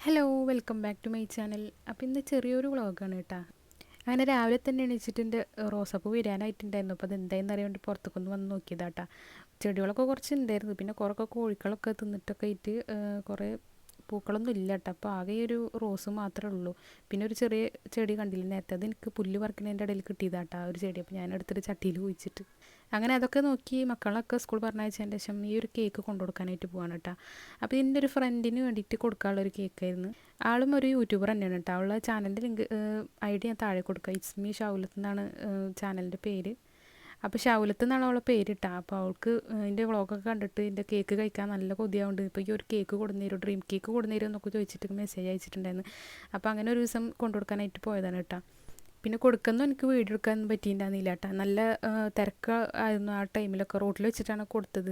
Hello welcome back to my channel അപ്പോൾ ഇന്ന് ചെറിയൊരു വ്ളോഗാണ് കേട്ടോ. അങ്ങനെ രാവിലെ തന്നെ എണീച്ചിട്ട് എന്റെ റോസപ്പൂ വിരാനായിട്ടുണ്ടായിരുന്നു. അപ്പോൾ അത് എന്തായെന്ന് അറിയാൻ പുറത്തേക്കൊന്ന് വന്ന് നോക്കിയതാട്ടാ ചെടികളൊക്കെ കുറച്ച് ഉണ്ടായിരുന്നു പിന്നെ കുറേ കോഴികളൊക്കെ തിന്നിട്ടൊക്കെ ആയിട്ട് കുറേ പൂക്കളൊന്നും ഇല്ല കേട്ടോ അപ്പോൾ ആകെ ഒരു റോസ് മാത്രമേ ഉള്ളൂ. പിന്നെ ഒരു ചെറിയ ചെടി കണ്ടില്ല നേരത്തെ? അത് എനിക്ക് പുല്ല് പറിക്കുന്നതിന്റെ ഇടയിൽ കിട്ടിയതാട്ടോ ആ ഒരു ചെടി. അപ്പോൾ ഞാൻ എടുത്തിട്ട് ചട്ടിയിൽ കുഴിച്ചിട്ട്. അങ്ങനെ അതൊക്കെ നോക്കി മക്കളൊക്കെ സ്കൂൾ പറഞ്ഞയച്ചതിന് ശേഷം ഈ ഒരു കേക്ക് കൊണ്ടു കൊടുക്കാനായിട്ട് പോവാണ് കേട്ടോ അപ്പോൾ ഇതിന്റെ ഒരു ഫ്രണ്ടിന് വേണ്ടിയിട്ട് കൊടുക്കാനുള്ള ഒരു കേക്കായിരുന്നു ആളും ഒരു യൂട്യൂബർ തന്നെയാണ് കേട്ടോ അവളുടെ ചാനലിന്റെ ലിങ്ക് ഐ ഡി ഞാൻ താഴെ കൊടുക്കുക ഇറ്റ്സ് മീ ഷൗലത്ത് എന്നാണ് ചാനലിന്റെ പേര്. അപ്പോൾ ഷൗലത്ത് എന്നാണ് അവളെ പേരിട്ട. അപ്പോൾ അവൾക്ക് എന്റെ വ്ളോഗൊക്കെ കണ്ടിട്ട് എന്റെ കേക്ക് കഴിക്കാൻ നല്ല കൊതിയാവുണ്ട് ഇപ്പോൾ ഈ ഒരു കേക്ക് കൊടുന്നേരും ഡ്രീം കേക്ക് കൊടുന്നേരും എന്നൊക്കെ ചോദിച്ചിട്ട് മെസ്സേജ് അയച്ചിട്ടുണ്ടായിരുന്നു. അപ്പോൾ അങ്ങനെ ഒരു ദിവസം കൊണ്ടു കൊടുക്കാനായിട്ട് പോയതാണ് കേട്ടോ. പിന്നെ കൊടുക്കുന്നു എനിക്ക് വീഡിയോ എടുക്കാൻ പറ്റിയിട്ടുണ്ടായിരുന്നില്ല കേട്ടോ. നല്ല തിരക്ക് ആയിരുന്നു ആ ടൈമിലൊക്കെ റോട്ടിൽ വെച്ചിട്ടാണ് കൊടുത്തത്.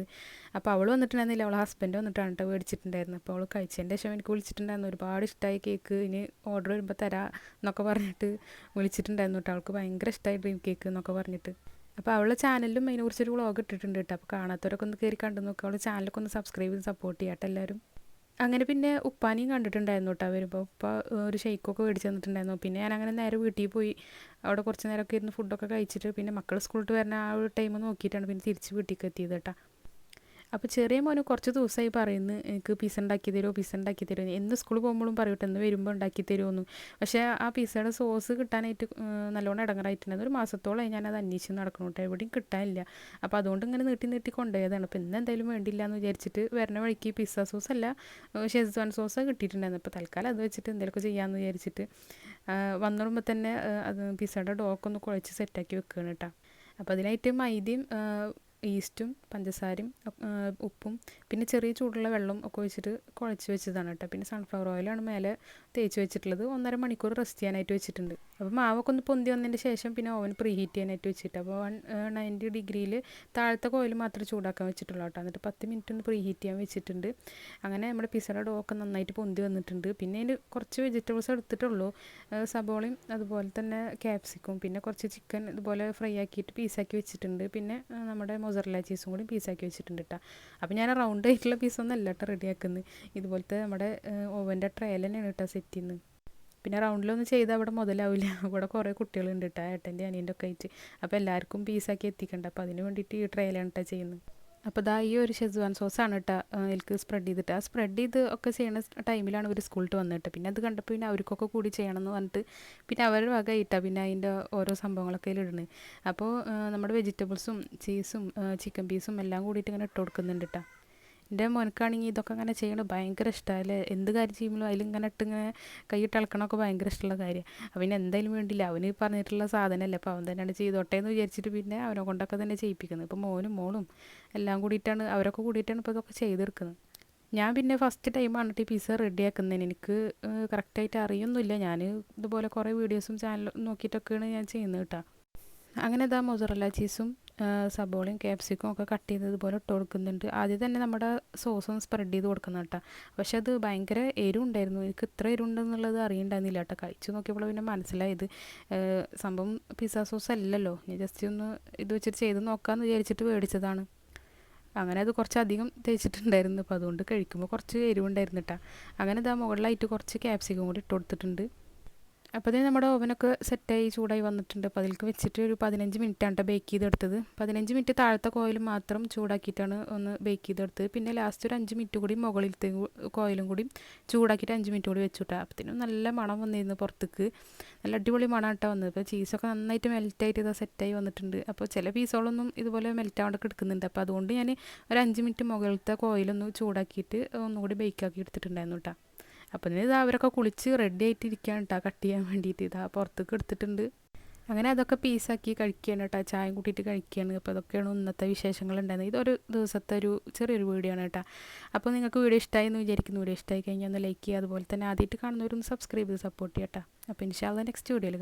അപ്പോൾ അവൾ വന്നിട്ടുണ്ടായിരുന്നില്ല. അവളെ ഹസ്ബൻഡ് വന്നിട്ടാണ് കേട്ടോ മേടിച്ചിട്ടുണ്ടായിരുന്നു അപ്പോൾ അവൾ കഴിച്ചതിന്റെ ശേഷം എനിക്ക് വിളിച്ചിട്ടുണ്ടായിരുന്നു. ഒരുപാട് ഇഷ്ടമായി കേക്ക് ഇനി ഓർഡർ വരുമ്പോൾ തരാം എന്നൊക്കെ പറഞ്ഞിട്ട് വിളിച്ചിട്ടുണ്ടായിരുന്നു കേട്ടോ. അവൾക്ക് ഭയങ്കര ഇഷ്ടമായി ഡ്രീം കേക്ക് എന്നൊക്കെ പറഞ്ഞിട്ട്. അപ്പോൾ അവളുടെ ചാനലിലും അതിനെക്കുറിച്ചൊരു വ്ളോഗ് ഇട്ടിട്ടുണ്ട് കേട്ടോ. അപ്പോൾ കാണാത്തവരൊക്കെ ഒന്ന് കയറി കണ്ടു നോക്കുക അവളുടെ ചാനലൊക്കെ ഒന്ന് സബ്സ്ക്രൈബ് ചെയ്ത് സപ്പോർട്ട് ചെയ്യാട്ടെ എല്ലാവരും. അങ്ങനെ പിന്നെ ഉപ്പാനിയും കണ്ടിട്ടുണ്ടായിരുന്നു കേട്ടോ വരുമ്പോൾ ഉപ്പ ഒരു ഷെയ്ക്കൊക്കെ മേടിച്ച് തന്നിട്ടുണ്ടായിരുന്നു. പിന്നെ ഞാൻ അങ്ങനെ നേരെ വീട്ടിൽ പോയി. അവിടെ കുറച്ച് നേരമൊക്കെ ഇരുന്ന് ഫുഡൊക്കെ കഴിച്ചിട്ട് പിന്നെ മക്കൾ സ്കൂളിൽ വരുന്ന ആ ഒരു ടൈം നോക്കിയിട്ടാണ് പിന്നെ തിരിച്ച് വീട്ടിലേക്ക് എത്തിയത് കേട്ടോ. അപ്പോൾ ചെറിയ മോന് കുറച്ച് ദിവസമായി പറയുന്നു എനിക്ക് പിസ്സ ഉണ്ടാക്കി തരുമോ പിസ്സ ഉണ്ടാക്കി തരുമോ എന്ന് സ്കൂളിൽ പോകുമ്പോഴും പറയട്ടെ എന്ന് വരുമ്പോൾ ഉണ്ടാക്കി തരുമെന്ന് പക്ഷേ ആ പിസ്സയുടെ സോസ് കിട്ടാനായിട്ട് നല്ലോണം ഇടങ്ങറായിട്ടുണ്ടായിരുന്നു ഒരു മാസത്തോളമായി ഞാനത് അന്വേഷിച്ച് നടക്കണം കേട്ടോ. എവിടെയും കിട്ടാനില്ല. അപ്പോൾ അതുകൊണ്ട് ഇങ്ങനെ നീട്ടി നീട്ടി കൊണ്ടുപോയതാണ്. അപ്പോൾ ഇന്ന് എന്തായാലും വേണ്ടില്ല എന്ന് വിചാരിച്ചിട്ട് വരണ വഴിക്ക് പിസ്സ സോസ് അല്ല ഷെസ്വാൻ സോസ് കിട്ടിയിട്ടുണ്ടായിരുന്നു. അപ്പോൾ തൽക്കാലം അത് വെച്ചിട്ട് എന്തെങ്കിലുമൊക്കെ ചെയ്യാമെന്ന് വിചാരിച്ചിട്ട് വന്നിടുമ്പോൾ തന്നെ അത് പിസ്സയുടെ ഡോക്കൊന്ന് കുഴച്ച് സെറ്റാക്കി വെക്കുകയാണ് കേട്ടോ. അപ്പോൾ അതിനായിട്ട് മൈദയും ഈസ്റ്റും പഞ്ചസാരയും ഉപ്പും പിന്നെ ചെറിയ ചൂടുള്ള വെള്ളം ഒക്കെ ഒഴിച്ചിട്ട് കുഴച്ച് വെച്ചതാണ് കേട്ടോ. പിന്നെ സൺഫ്ലവർ ഓയിലാണ് മേലെ തേച്ച് വെച്ചിട്ടുള്ളത്. ഒന്നര മണിക്കൂർ റെസ്റ്റ് ചെയ്യാനായിട്ട് വെച്ചിട്ടുണ്ട്. അപ്പോൾ മാവൊക്കെ ഒന്ന് പൊന്തി വന്നതിന് ശേഷം പിന്നെ ഓവൻ പ്രീ ഹീറ്റ് ചെയ്യാനായിട്ട് വെച്ചിട്ട്. അപ്പോൾ വൺ നയന്റി ഡിഗ്രിയിൽ താഴത്തെ കോയിൽ മാത്രം ചൂടാക്കാൻ വെച്ചിട്ടുള്ളൂ കേട്ടോ. എന്നിട്ട് പത്ത് മിനിറ്റ് ഒന്ന് പ്രീ ഹീറ്റ് ചെയ്യാൻ വെച്ചിട്ടുണ്ട്. അങ്ങനെ നമ്മുടെ പിസയുടെ ഡോ ഒക്കെ നന്നായിട്ട് പൊന്തി വന്നിട്ടുണ്ട്. പിന്നെ അതിന് കുറച്ച് വെജിറ്റബിൾസ് എടുത്തിട്ടുള്ളൂ. സബോളയും അതുപോലെ തന്നെ ക്യാപ്സിക്കും പിന്നെ കുറച്ച് ചിക്കൻ ഇതുപോലെ ഫ്രൈ ആക്കിയിട്ട് പീസാക്കി വെച്ചിട്ടുണ്ട്. പിന്നെ നമ്മുടെ മൊസറല്ല ചീസും കൂടി പീസാക്കി വെച്ചിട്ടുണ്ട് കേട്ടോ അപ്പോൾ ഞാൻ റൗണ്ട് ആയിട്ടുള്ള പീസൊന്നും അല്ല കേട്ടോ റെഡിയാക്കുന്നത് ഇതുപോലത്തെ നമ്മുടെ ഓവന്റെ ട്രയൽ തന്നെയാണ് കേട്ടോ സെറ്റ് ചെയ്യുന്നത് പിന്നെ റൗണ്ടിലൊന്നും ചെയ്താൽ അവിടെ മുതലാവില്ല അവിടെ കുറേ കുട്ടികളുണ്ട് കേട്ടോ ഏട്ടന്റെ അനിയന്റെ ഒക്കെ ആയിട്ട്. അപ്പോൾ എല്ലാവർക്കും പീസാക്കി എത്തിക്കണ്ട. അപ്പോൾ അതിന് വേണ്ടിയിട്ട് ഈ ട്രയലാണ് കേട്ടോ ചെയ്യുന്നത് അപ്പോൾ ഇതാ ഈ ഒരു ഷെസ്വാൻ സോസാണ് കേട്ടോ എനിക്ക് സ്പ്രെഡ് ചെയ്തിട്ട്. ആ സ്പ്രെഡ് ചെയ്ത് ഒക്കെ ചെയ്യണ ടൈമിലാണ് ഇവർ സ്കൂളിൽ വന്നിട്ട് പിന്നെ അത് കണ്ടപ്പോൾ പിന്നെ അവർക്കൊക്കെ കൂടി ചെയ്യണം എന്ന് പറഞ്ഞിട്ട് പിന്നെ അവരുടെ വക പിന്നെ അതിന്റെ ഓരോ സംഭവങ്ങളൊക്കെ ഇടുന്നത് അപ്പോൾ നമ്മുടെ വെജിറ്റബിൾസും ചീസും ചിക്കൻ പീസും എല്ലാം കൂടിയിട്ട് ഇങ്ങനെ ഇട്ട് കൊടുക്കുന്നുണ്ട് കേട്ടോ. എന്റെ മോനക്കാണെങ്കിൽ ഇതൊക്കെ അങ്ങനെ ചെയ്യണത് ഭയങ്കര ഇഷ്ടമാണ് അല്ലേ? എന്ത് കാര്യം ചെയ്യുമ്പോഴും അതിലിങ്ങനെ ഇട്ടിങ്ങനെ കൈയിട്ട് ഇളക്കണമൊക്കെ ഭയങ്കര ഇഷ്ടമുള്ള കാര്യമാണ് അവന് എന്തായാലും വേണ്ടില്ല. അവന് പറഞ്ഞിട്ടുള്ള സാധനമല്ലേ അപ്പോൾ അവൻ തന്നെയാണ് ചെയ്തോട്ടെ എന്ന് വിചാരിച്ചിട്ട് പിന്നെ അവനെ കൊണ്ടൊക്കെ തന്നെ ചെയ്യിപ്പിക്കുന്നത്. ഇപ്പോൾ മോനും മോളും എല്ലാം കൂടിയിട്ടാണ് അവരൊക്കെ കൂടിയിട്ടാണ് ഇപ്പോൾ ഇതൊക്കെ ചെയ്തെടുക്കുന്നത്. ഞാൻ പിന്നെ ഫസ്റ്റ് ടൈമാണ് ഈ പിസ്സ റെഡിയാക്കുന്നതിന് എനിക്ക് കറക്റ്റായിട്ട് അറിയൊന്നുമില്ല. ഞാൻ ഇതുപോലെ കുറേ വീഡിയോസും ചാനലും നോക്കിയിട്ടൊക്കെയാണ് ഞാൻ ചെയ്യുന്നത് കേട്ടോ അങ്ങനെ ഇതാ മൊസറല്ല ചീസും സബോളയും ക്യാപ്സിക്കും ഒക്കെ കട്ട് ചെയ്ത് ഇതുപോലെ ഇട്ട് കൊടുക്കുന്നുണ്ട്. ആദ്യം തന്നെ നമ്മുടെ സോസ് ഒന്ന് സ്പ്രെഡ് ചെയ്ത് കൊടുക്കുന്ന കേട്ടോ. പക്ഷെ അത് ഭയങ്കര എരിവുണ്ടായിരുന്നു. എനിക്ക് ഇത്ര എരിവുണ്ടെന്നുള്ളത് അറിയണ്ടായിരുന്നില്ല കേട്ടോ. കഴിച്ചു നോക്കിയപ്പോൾ പിന്നെ മനസ്സിലായത്. സംഭവം പിസ്സ സോസ് അല്ലല്ലോ. ഞാൻ ജസ്റ്റ് ഒന്ന് ഇത് വെച്ചിട്ട് ചെയ്ത് നോക്കാമെന്ന് വിചാരിച്ചിട്ട് മേടിച്ചതാണ് അങ്ങനെ അത് കുറച്ചധികം തേച്ചിട്ടുണ്ടായിരുന്നു. അപ്പോൾ അതുകൊണ്ട് കഴിക്കുമ്പോൾ കുറച്ച് എരിവുണ്ടായിരുന്നു കേട്ടോ. അങ്ങനെ ഇതാ മുകളിലായിട്ട് കുറച്ച് ക്യാപ്സിക്കും കൂടി ഇട്ട് കൊടുത്തിട്ടുണ്ട്. അപ്പോൾ ഇത് നമ്മുടെ ഓവനൊക്കെ സെറ്റായി ചൂടായി വന്നിട്ടുണ്ട്. അപ്പോൾ അതിലേക്ക് വെച്ചിട്ട് ഒരു പതിനഞ്ച് മിനിറ്റാണ് ബേക്ക് ചെയ്തെടുത്തത്. പതിനഞ്ച് മിനിറ്റ് താഴത്തെ കോയിൽ മാത്രം ചൂടാക്കിയിട്ടാണ് ഒന്ന് ബേക്ക് ചെയ്തെടുത്തത്. പിന്നെ ലാസ്റ്റ് ഒരു അഞ്ച് മിനിറ്റ് കൂടി മുകളിലത്തെ കോയിലും കൂടി ചൂടാക്കിയിട്ട് അഞ്ച് മിനിറ്റ് കൂടി വെച്ചുവിട്ടാൽ അപ്പത്തിനും നല്ല മണം വന്നിരുന്നു പുറത്തേക്ക്. നല്ല അടിപൊളി മണം ഇട്ടാ വന്നത്. അപ്പോൾ ചീസൊക്കെ നന്നായിട്ട് മെൽറ്റായിട്ട് ഇതാ സെറ്റായി വന്നിട്ടുണ്ട്. അപ്പോൾ ചില പീസുകളൊന്നും ഇതുപോലെ മെൽറ്റാവണ്ടൊക്കെ എടുക്കുന്നുണ്ട് അപ്പോൾ അതുകൊണ്ട് ഞാൻ ഒരു അഞ്ച് മിനിറ്റ് മുകളിലത്തെ കോയിലൊന്ന് ചൂടാക്കിയിട്ട് ഒന്നുകൂടി ബേക്കാക്കി എടുത്തിട്ടുണ്ടായിരുന്നു കേട്ടോ അപ്പം ഇത് അവരൊക്കെ കുളിച്ച് റെഡി ആയിട്ട് ഇരിക്കുകയാണ് കേട്ടോ കട്ട് ചെയ്യാൻ വേണ്ടിയിട്ട് ഇതാ പുറത്തേക്ക് എടുത്തിട്ടുണ്ട്. അങ്ങനെ അതൊക്കെ പീസാക്കി കഴിക്കുകയാണ് കേട്ടോ ചായ കൂട്ടിയിട്ട് കഴിക്കുകയാണ് അപ്പോൾ അതൊക്കെയാണ് ഇന്നത്തെ വിശേഷങ്ങൾ ഉണ്ടായിരുന്നത് ഇതൊരു ദിവസത്തെ ഒരു ചെറിയൊരു വീഡിയോ ആണ് കേട്ടോ അപ്പോൾ നിങ്ങൾക്ക് വീഡിയോ ഇഷ്ടമായി എന്ന് വിചാരിക്കുന്നു. വീഡിയോ ഇഷ്ടമായി കഴിഞ്ഞാൽ ഒന്ന് ലൈക്ക് ചെയ്യുക. അതുപോലെ തന്നെ ആദ്യമായിട്ട് കാണുന്നവരൊന്ന് സബ്സ്ക്രൈബ് ചെയ്ത് സപ്പോർട്ട് ചെയ്യട്ടോ അപ്പോൾ ഇൻഷാല്ല നെക്സ്റ്റ് വീഡിയോയിൽ